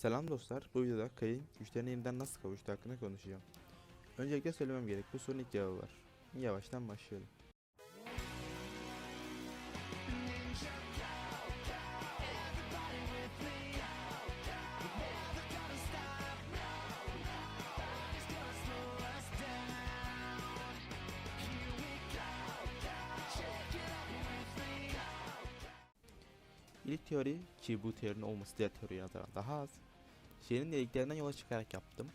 Selam dostlar. Bu videoda Kay'ın güçlerine yeniden nasıl kavuştu hakkında konuşacağım. Öncelikle söylemem gerek. Bu sorunun ilk cevabı var. Yavaştan başlayalım. İlk teori ki bu teorinin olması diğer teoriye daha az. Şehrin dediklerinden yola çıkarak yaptım.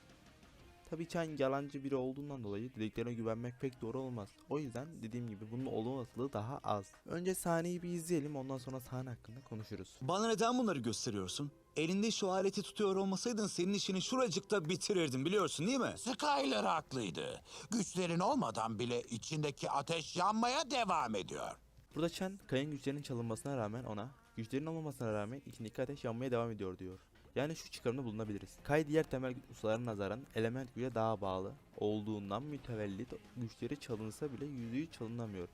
Tabii Chen yalancı biri olduğundan dolayı dediklerine güvenmek pek doğru olmaz. O yüzden dediğim gibi bunun olma olasılığı daha az. Önce sahneyi bir izleyelim ondan sonra sahne hakkında konuşuruz. Bana neden bunları gösteriyorsun? Elinde şu aleti tutuyor olmasaydın senin işini şuracıkta bitirirdim biliyorsun değil mi? Skyler haklıydı. Güçlerin olmadan bile içindeki ateş yanmaya devam ediyor. Burada Chen Kay'ın güçlerinin çalınmasına rağmen ona güçlerin olmamasına rağmen içindeki ateş yanmaya devam ediyor diyor. Yani şu çıkarımda bulunabiliriz. Kay diğer temel güç ustalarına nazaran element güce daha bağlı olduğundan mütevellit güçleri çalınsa bile yüzüğü çalınamıyor.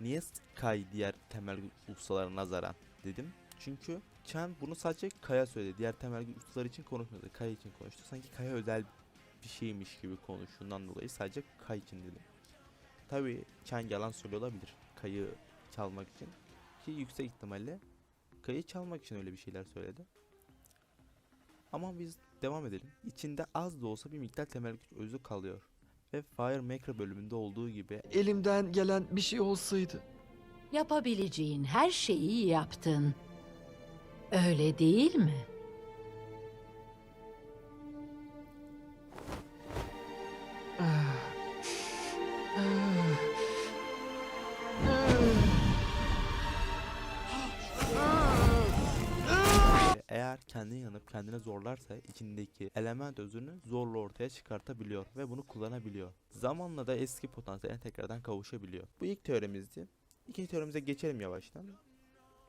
Niye Kay diğer temel güç ustalarına nazaran dedim. Çünkü Chen bunu sadece Kay'a söyledi. Diğer temel güç ustalar için konuşmadı. Kay için konuştu. Sanki Kay'a özel bir şeymiş gibi konuştuğundan dolayı sadece Kay için dedim. Tabi Chen yalan söylüyor olabilir. Kay'ı çalmak için. Ki yüksek ihtimalle Kay'ı çalmak için öyle bir şeyler söyledi. Ama biz devam edelim. İçinde az da olsa bir miktar temel güç özü kalıyor. Ve Firemaker bölümünde olduğu gibi Elimden gelen bir şey olsaydı. Yapabileceğin her şeyi yaptın. Öyle değil mi? Kendini yanıp kendine zorlarsa içindeki element özünü zorla ortaya çıkartabiliyor ve bunu kullanabiliyor. Zamanla da eski potansiyeline tekrardan kavuşabiliyor. Bu ilk teorimizdi. İkinci teorimize geçelim yavaştan.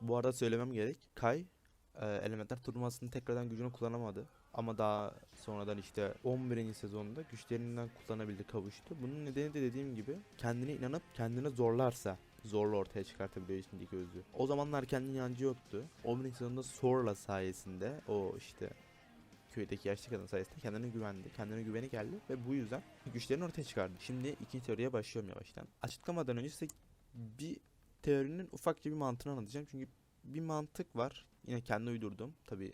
Bu arada söylemem gerek. Kai e, elementler turnuvasında tekrardan gücünü kullanamadı. Ama daha sonradan işte 11. sezonda güçlerinden kullanabildi, kavuştu. Bunun nedeni de dediğim gibi kendine inanıp kendini zorlarsa zorla ortaya çıkartabiliyor içindeki özü. O zamanlar kendine inancı yoktu. 11. sezonda Sorla sayesinde o işte köydeki yaşlı kadın sayesinde kendine güvendi. Kendine güveni geldi ve bu yüzden güçlerini ortaya çıkardı. Şimdi ikinci teoriye başlıyorum yavaştan. Açıklamadan önce size bir teorinin ufakça bir mantığını anlatacağım. Çünkü bir mantık var. Yine kendi uydurdum. Tabi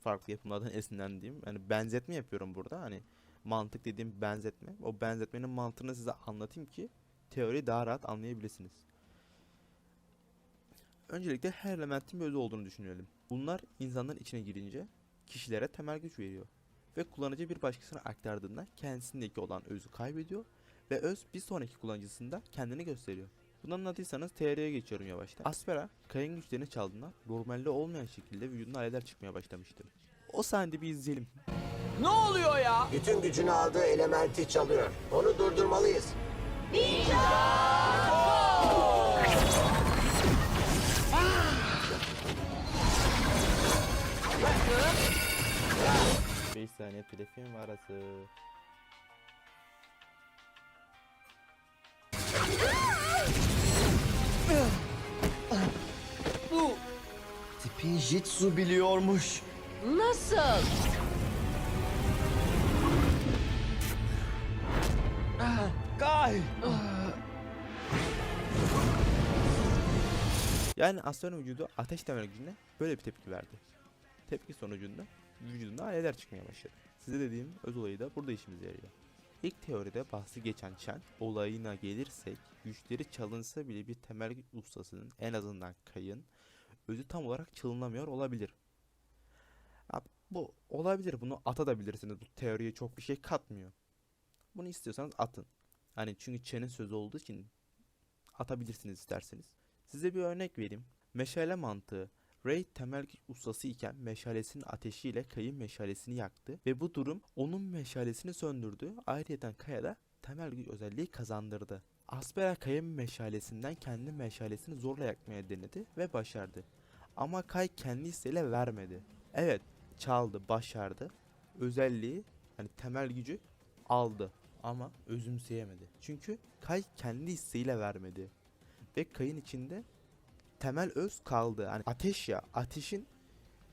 farklı yapımlardan esinlendiğim. Yani benzetme yapıyorum burada. Hani mantık dediğim benzetme. O benzetmenin mantığını size anlatayım ki teoriyi daha rahat anlayabilirsiniz. Öncelikle her elementin bir özü olduğunu düşünelim. Bunlar insanların içine girince kişilere temel güç veriyor. Ve kullanıcı bir başkasına aktardığında kendisindeki olan özü kaybediyor ve öz bir sonraki kullanıcısında kendini gösteriyor. Bunu anladıysanız teoriye geçiyorum yavaştan. Aspera, Kay'ın güçlerini çaldığında normalde olmayan şekilde vücuduna alevler çıkmaya başlamıştı. O sahnede bir izleyelim. Ne oluyor ya? Bütün gücünü aldığı elementi çalıyor. Onu durdurmalıyız. Beş saniye telefon arası. Bu tipin jitsu biliyormuş. Nasıl? Kay. Yani Aslan'ın vücudu ateş temel gücüne böyle bir tepki verdi. Tepki sonucunda vücudunda alevler çıkmaya başladı. Size dediğim öz olayı da burada işimize yarıyor. İlk teoride bahsi geçen Chen olayına gelirsek güçleri çalınsa bile bir temel ustasının en azından Kay'ın özü tam olarak çalınamıyor olabilir. Ha, bu olabilir bunu atabilirsiniz bu teoriye çok bir şey katmıyor. Bunu istiyorsanız atın. Hani çünkü Chen'in sözü olduğu için atabilirsiniz isterseniz. Size bir örnek vereyim. Meşale mantığı. Ray temel ustası iken meşalesinin ateşiyle Kay'ın meşalesini yaktı ve bu durum onun meşalesini söndürdü. Ayrıca Kay'a da temel güç özelliği kazandırdı. Aspera Kay'ın meşalesinden kendi meşalesini zorla yakmaya denedi ve başardı. Ama Kay kendi isteğiyle vermedi. Evet, çaldı, başardı. Özelliği, hani temel gücü aldı ama özümseyemedi. Çünkü Kay kendi isteğiyle vermedi ve kayın içinde temel öz kaldı. Hani ateş ya ateşin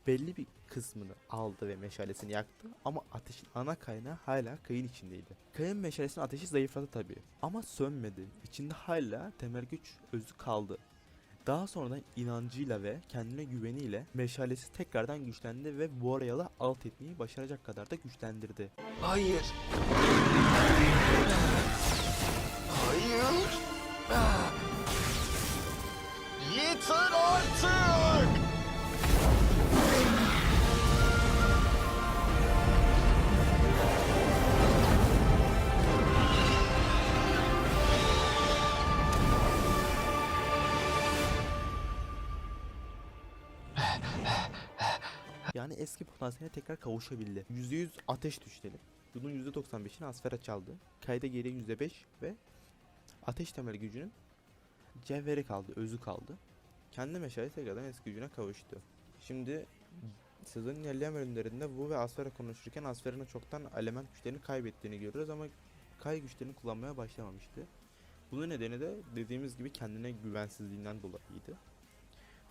belli bir kısmını aldı ve meşalesini yaktı ama ateşin ana kaynağı hala kayın içindeydi. Kayın meşalesinin ateşi zayıfladı tabii ama sönmedi. İçinde hala temel güç özü kaldı. Daha sonradan inancıyla ve kendine güveniyle meşalesi tekrardan güçlendi ve Boreal'ı alt etmeyi başaracak kadar da güçlendirdi. Hayır. Hayır. Yeter artık. Yani eski potansiyeline tekrar kavuşabildi. %100 ateş düşleri. Bunun %95'ini Asfer'a çaldı. Kayda geriye %5 ve ateş temel gücünün cevheri kaldı, özü kaldı. Kendi meşale tekrardan eski gücüne kavuştu. Şimdi sezonun ilerleyen bölümlerinde Wu ve Asfer'a konuşurken Asfer'in çoktan element güçlerini kaybettiğini görüyoruz ama Kay güçlerini kullanmaya başlamamıştı. Bunun nedeni de dediğimiz gibi kendine güvensizliğinden dolayıydı.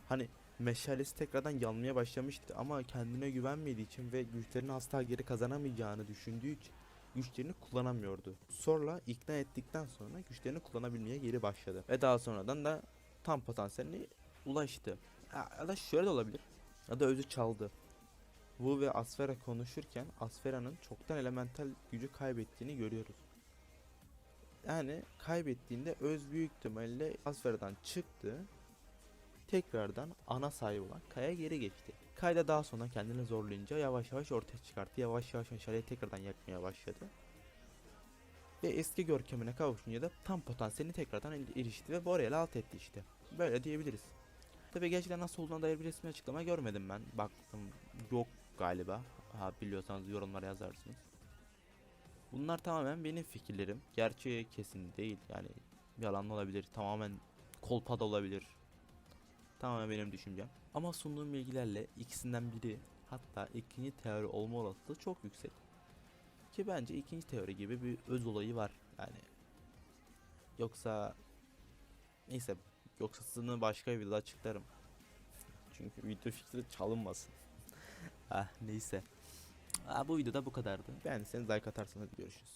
Hani meşalesi tekrardan yanmaya başlamıştı ama kendine güvenmediği için ve güçlerini asla geri kazanamayacağını düşündüğü için güçlerini kullanamıyordu. Sonra ikna ettikten sonra güçlerini kullanabilmeye geri başladı. Ve daha sonradan da tam potansiyeline ulaştı. Ya da şöyle de olabilir. Ya da özü çaldı. Wu ve Asfera konuşurken Asfera'nın çoktan elemental gücü kaybettiğini görüyoruz. Yani kaybettiğinde öz büyük ihtimalle Asfera'dan çıktı tekrardan ana sahip olan Kaya geri geçti. Kay da daha sonra kendini zorlayınca yavaş yavaş ortaya çıkarttı. Yavaş yavaş meşaleyi tekrardan yakmaya başladı. Ve eski görkemine kavuşunca da tam potansiyelini tekrardan erişti ve Boreal'i alt etti işte. Böyle diyebiliriz. Tabi gerçekten nasıl olduğuna dair bir resmi açıklama görmedim ben. Baktım yok galiba. Ha biliyorsanız yorumlara yazarsınız. Bunlar tamamen benim fikirlerim. Gerçeği kesin değil yani yalan olabilir. Tamamen kolpa da olabilir. Tamamen benim düşüncem. Ama sunduğum bilgilerle ikisinden biri hatta ikinci teori olma olasılığı çok yüksek. Ki bence ikinci teori gibi bir öz olayı var yani. Yoksa neyse yoksa sizin başka bir videoda açıklarım. Çünkü video fikri çalınmasın. ah neyse. Ah, bu videoda bu kadardı. Beğendiyseniz like atarsanız görüşürüz.